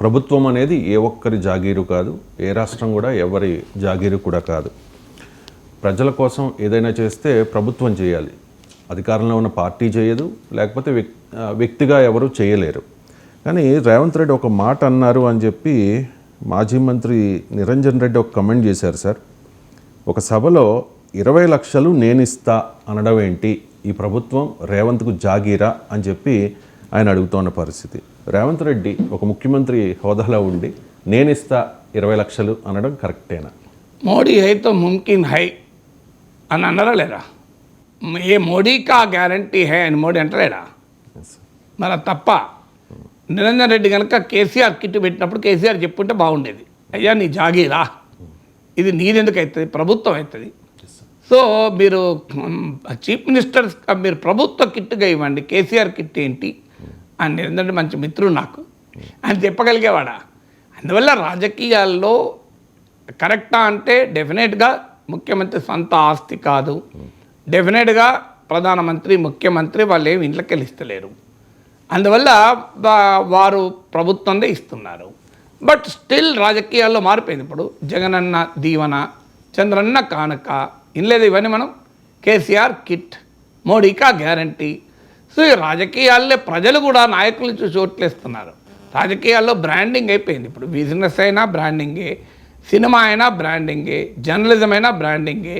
ప్రభుత్వం అనేది ఏ ఒక్కరి జాగీరు కాదు ఏ రాష్ట్రం కూడా ఎవరి జాగీరు కూడా కాదు. ప్రజల కోసం ఏదైనా చేస్తే ప్రభుత్వం చేయాలి. అధికారంలో ఉన్న పార్టీ చేయదు లేకపోతే వ్యక్తిగా ఎవరు చేయలేరు. కానీ రేవంత్ రెడ్డి ఒక మాట అన్నారు అని చెప్పి మాజీ మంత్రి నిరంజన్ రెడ్డి ఒక కమెంట్ చేశారు సార్. ఒక సభలో ఇరవై లక్షలు నేనిస్తా అనడం ఏంటి? ఈ ప్రభుత్వం రేవంత్కు జాగీరా అని చెప్పి ఆయన అడుగుతున్న పరిస్థితి. రేవంత్ రెడ్డి ఒక ముఖ్యమంత్రి హోదాలో ఉండి నేనిస్తా ఇరవై లక్షలు అనడం కరెక్టేనా? మోడీ హై తో ముమ్కిన్ హై అని అన్నారా లేదా? ఏ మోడీకా గ్యారంటీ హై అని మోడీ అంటలేడా? మరి తప్ప. నిరంజన్ రెడ్డి కనుక కేసీఆర్ కిట్ పెట్టినప్పుడు కేసీఆర్ చెప్పుంటే బాగుండేది. అయ్యా నీ జాగీరా. ఇది నీదెందుకు అవుతుంది? ప్రభుత్వం అవుతుంది. సో మీరు చీఫ్ మినిస్టర్ మీరు ప్రభుత్వ కిట్గా ఇవ్వండి. కేసీఆర్ కిట్ ఏంటి? అని నిరంజన్ మంచి మిత్రుడు నాకు. అని చెప్పగలిగేవాడా? అందువల్ల రాజకీయాల్లో కరెక్టా అంటే డెఫినెట్గా ముఖ్యమంత్రి సొంత ఆస్తి కాదు. డెఫినెట్గా ప్రధానమంత్రి ముఖ్యమంత్రి వాళ్ళు ఏమి ఇంట్లోకి వెళ్ళిస్తలేరు అందువల్ల వారు ప్రభుత్వందే ఇస్తున్నారు. బట్ స్టిల్ రాజకీయాల్లో మారిపోయింది. ఇప్పుడు జగనన్న దీవెన చంద్రన్న కానుక ఇన్లేదు ఇవన్నీ మనం. కేసీఆర్ కిట్ మోడీకా గ్యారంటీ. సో ఈ రాజకీయాల్లో ప్రజలు కూడా నాయకులు చూసి రాజకీయాల్లో బ్రాండింగ్ అయిపోయింది. ఇప్పుడు బిజినెస్ అయినా బ్రాండింగే సినిమా అయినా బ్రాండింగే జర్నలిజం అయినా బ్రాండింగే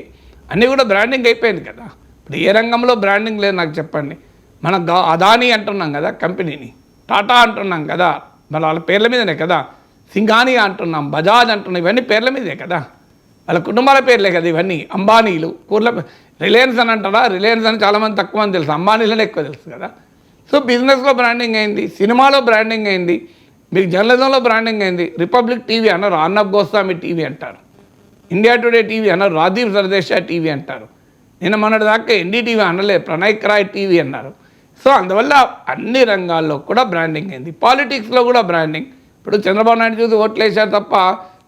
అన్నీ కూడా బ్రాండింగ్ అయిపోయింది కదా. ఇప్పుడు ఏ రంగంలో బ్రాండింగ్ లేదు నాకు చెప్పండి. మనం అదానీ అంటున్నాం కదా కంపెనీని టాటా అంటున్నాం కదా మన వాళ్ళ పేర్ల మీదనే కదా సింఘాని అంటున్నాం బజాజ్ అంటున్నాం ఇవన్నీ పేర్ల మీదే కదా. వాళ్ళ కుటుంబాల పేర్లే కదా ఇవన్నీ. అంబానీలు కూర్ల రిలయన్స్ అని అంటారా? రిలయన్స్ అని చాలామంది తక్కువ మంది తెలుసు. అంబానీలనే ఎక్కువ తెలుసు కదా. సో బిజినెస్లో బ్రాండింగ్ అయింది సినిమాలో బ్రాండింగ్ అయింది మీకు జర్నలిజంలో బ్రాండింగ్ అయింది. రిపబ్లిక్ టీవీ అన్నారు అర్నబ్ గోస్వామి టీవీ అంటారు. ఇండియా టుడే టీవీ అన్నారు రాదీప్ సర్దేశా టీవీ అంటారు. నిన్న మొన్నటి దాకా ఎన్డీటీవీ అనలే ప్రణయ్ రాయ్ టీవీ అన్నారు. సో అందువల్ల అన్ని రంగాల్లో కూడా బ్రాండింగ్ అయింది. పాలిటిక్స్లో కూడా బ్రాండింగ్. ఇప్పుడు చంద్రబాబు నాయుడు చూసి ఓట్లేశారు తప్ప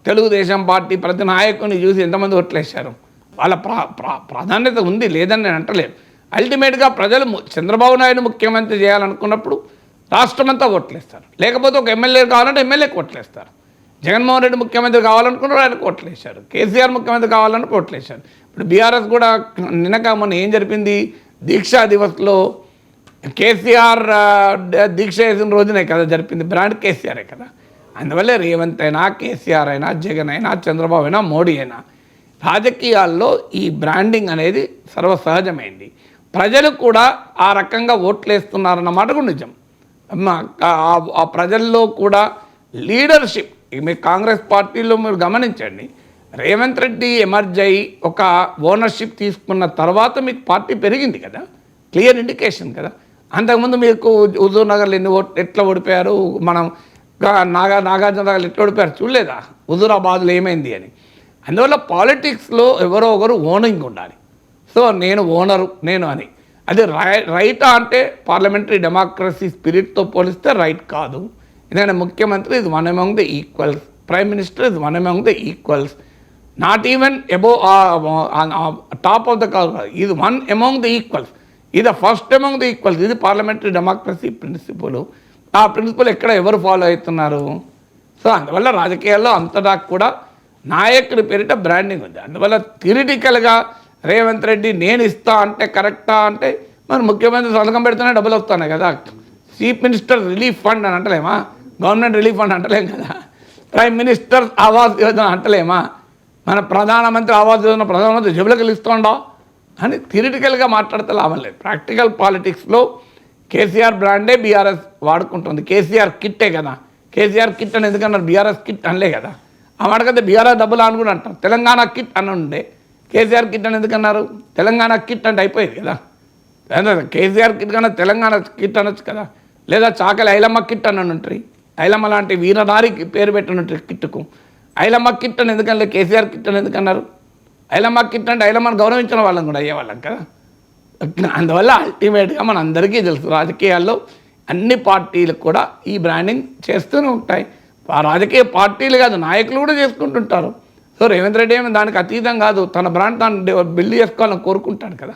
తెలుగుదేశం పార్టీ ప్రతి నాయకుని చూసి ఎంతమంది ఓట్లేశారు? వాళ్ళ ప్రా ప్రా ప్రాధాన్యత ఉంది లేదని నేను అంటలేదు. అల్టిమేట్గా ప్రజలు చంద్రబాబు నాయుడు ముఖ్యమంత్రి చేయాలనుకున్నప్పుడు రాష్ట్రమంతా ఓట్లేస్తారు. లేకపోతే ఒక ఎమ్మెల్యే కావాలంటే ఎమ్మెల్యేకి ఓట్లేస్తారు. జగన్మోహన్ రెడ్డి ముఖ్యమంత్రి కావాలనుకున్నారు ఆయనకు ఓట్లేశారు. కేసీఆర్ ముఖ్యమంత్రి కావాలని ఓట్లేశారు. ఇప్పుడు బీఆర్ఎస్ కూడా నిన్నక మొన్న ఏం జరిపింది? దీక్షా దివస్లో కేసీఆర్ దీక్ష వేసిన రోజునే కదా జరిపింది. బ్రాండ్ కేసీఆరే కదా. అందువల్లే రేవంత్ అయినా కేసీఆర్ అయినా జగన్ అయినా చంద్రబాబు అయినా మోడీ అయినా రాజకీయాల్లో ఈ బ్రాండింగ్ అనేది సర్వసహజమైంది. ప్రజలు కూడా ఆ రకంగా ఓట్లేస్తున్నారన్నమాట కూడా నిజం. ఆ- ప్రజల్లో కూడా లీడర్షిప్ మీ కాంగ్రెస్ పార్టీలో మీరు గమనించండి. రేవంత్ రెడ్డి ఎమర్జ్ అయ్యి ఒక ఓనర్షిప్ తీసుకున్న తర్వాత మీకు పార్టీ పెరిగింది కదా. క్లియర్ ఇండికేషన్ కదా. అంతకుముందు మీకు హుజూర్ నగర్లో ఎన్ని ఓట్ ఎట్లా ఓడిపోయారు? మనం నాగా నాగార్జున నగర్లో ఎట్లా ఓడిపోయారు. చూడలేదా? హుజురాబాద్లో ఏమైంది అని. అందువల్ల పాలిటిక్స్లో ఎవరో ఒకరు ఓనింగ్ ఉండాలి. సో నేను ఓనరు నేను అని. అది రై రైటా అంటే పార్లమెంటరీ డెమోక్రసీ స్పిరిట్తో పోలిస్తే రైట్ కాదు. ఎందుకంటే ముఖ్యమంత్రి ఇది one among the equals prime minister ఇది one among the equals not even above top of the కాదు. ఇది వన్ అమౌంగ్ ద ఈక్వల్స్ ఇది ఫస్ట్ అమౌంగ్ ద ఈక్వల్స్ ఇది పార్లమెంటరీ డెమోక్రసీ ప్రిన్సిపల్ ఆ ప్రిన్సిపల్ ఎక్కడ ఎవరు ఫాలో అవుతున్నారు? సో అందువల్ల రాజకీయాల్లో అంతటా కూడా నాయకుడి పేరిట బ్రాండింగ్ ఉంది. అందువల్ల థిరిటికల్గా రేవంత్ రెడ్డి నేను ఇస్తా అంటే కరెక్టా అంటే మరి ముఖ్యమంత్రి సంతకం పెడితేనే డబ్బులు వస్తున్నాయి కదా? చీఫ్ మినిస్టర్ రిలీఫ్ ఫండ్ అని అంటలేమా? గవర్నమెంట్ రిలీఫ్ ఫండ్ అంటలేం కదా? ప్రైమ్ మినిస్టర్ ఆవాస్ యోజన అంటలేమా? మన ప్రధానమంత్రి ఆవాస్ యోజన ప్రధానమంత్రి జబ్బులకు ఇస్తుండో అని థిరిటికల్గా మాట్లాడితే లాభం లేదు. ప్రాక్టికల్ పాలిటిక్స్లో కేసీఆర్ బ్రాండే బీఆర్ఎస్ వాడుకుంటుంది. కేసీఆర్ కిట్టే కదా. కేసీఆర్ కిట్ అని ఎందుకన్నారు? బీఆర్ఎస్ కిట్ అనలే కదా. ఆ మాటకైతే బీఆర్ఎస్ డబ్బులు అని కూడా అంటారు. తెలంగాణ కిట్ అని ఉండే. కేసీఆర్ కిట్ అని ఎందుకన్నారు? తెలంగాణ కిట్ అంటే అయిపోయేది కదా. లేదా కేసీఆర్ కిట్ కన్నా తెలంగాణ కిట్ అనొచ్చు కదా. లేదా చాకలి ఐలమ్మ కిట్ అని ఉంటుంది. ఐలమ్మ లాంటి వీరనారికి పేరు పెట్టినట్టు కిట్కు ఐలమ్మ కిట్ అని ఎందుకన్నా కేసీఆర్ కిట్ అని ఎందుకన్నారు? ఐలమ్మ కిట్ అంటే ఐలమ్మని గౌరవించిన వాళ్ళం కూడా అయ్యేవాళ్ళం కదా. అందువల్ల అల్టిమేట్గా మన అందరికీ తెలుసు రాజకీయాల్లో అన్ని పార్టీలు కూడా ఈ బ్రాండింగ్ చేస్తూనే ఉంటాయి. రాజకీయ పార్టీలు కాదు నాయకులు కూడా చేసుకుంటుంటారు. సో రేవంత్ రెడ్డి ఏమి దానికి అతీతం కాదు తన బ్రాండ్ తాను బిల్డ్ చేసుకోవాలని కోరుకుంటాడు కదా.